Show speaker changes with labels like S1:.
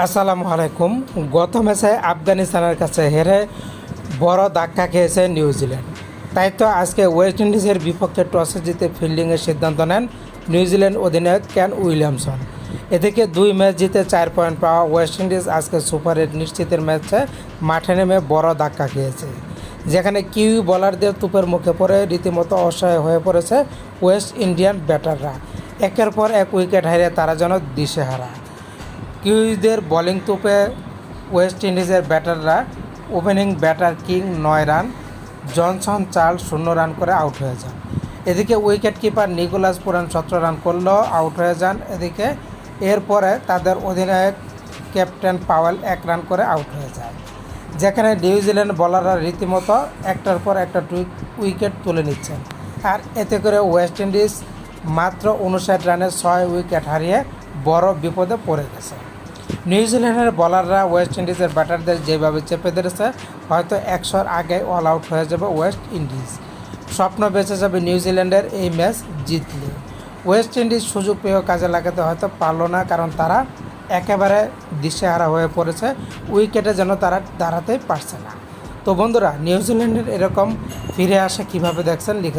S1: আসসালামু আলাইকুম। গত ম্যাচে আফগানিস্তানের কাছে হেরে বড় ধাক্কা খেয়েছে নিউজিল্যান্ড তাই তো আজকে ওয়েস্ট ইন্ডিজের বিপক্ষে টসে জিতে ফিল্ডিংয়ের সিদ্ধান্ত নেন নিউজিল্যান্ড অধিনায়ক ক্যান উইলিয়ামসন। এদিকে দুই ম্যাচ জিতে চার পয়েন্ট পাওয়া ওয়েস্ট ইন্ডিজ আজকে সুপার এইট নিশ্চিতের ম্যাচে মাঠে নেমে বড় ধাক্কা খেয়েছে। যেখানে কিউই বোলারদের তুপের মুখে পড়ে রীতিমতো অসহায় হয়ে পড়েছে ওয়েস্ট ইন্ডিয়ান ব্যাটাররা। একের পর এক উইকেট হারিয়ে তারা যেন দিশেহারা। কিউইদের বোলিং তোপে ওয়েস্ট ইন্ডিজের ব্যাটাররা ওপেনিং ব্যাটার কিং নয় রান, জনসন চার্ল শূন্য রান করে আউট হয়ে যান। এদিকে উইকেট কিপার নিকোলাস পুরান সতেরো রান করলেও আউট হয়ে যান। এদিকে এরপরে তাদের অধিনায়ক ক্যাপ্টেন পাওয়েল এক রান করে আউট হয়ে যায়। যেখানে নিউজিল্যান্ড বলাররা রীতিমতো একটার পর একটা উইকেট তুলে নিচ্ছেন। আর এতে করে ওয়েস্ট ইন্ডিজ মাত্র উনষাট রানে ছয় উইকেট হারিয়ে বড় বিপদে পড়ে গেছে। নিউজিল্যান্ডের বলাররা ওয়েস্ট ইন্ডিজের ব্যাটারদের যেভাবে চেপে ধরেছে, হয়তো একশোর আগে অল আউট হয়ে যাবে ওয়েস্ট ইন্ডিজ। স্বপ্ন বেঁচে যাবে নিউজিল্যান্ডের এই ম্যাচ জিতলে। ওয়েস্ট ইন্ডিজ সুযোগ পেয়েও কাজে লাগাতে হয়তো পারল না, কারণ তারা একেবারে দিশেহারা হয়ে পড়েছে, উইকেটে যেন তারা দাঁড়াতেই পারছে না। তো বন্ধুরা নিউজিল্যান্ডের এরকম ফিরে আসা কীভাবে দেখছেন? লিখে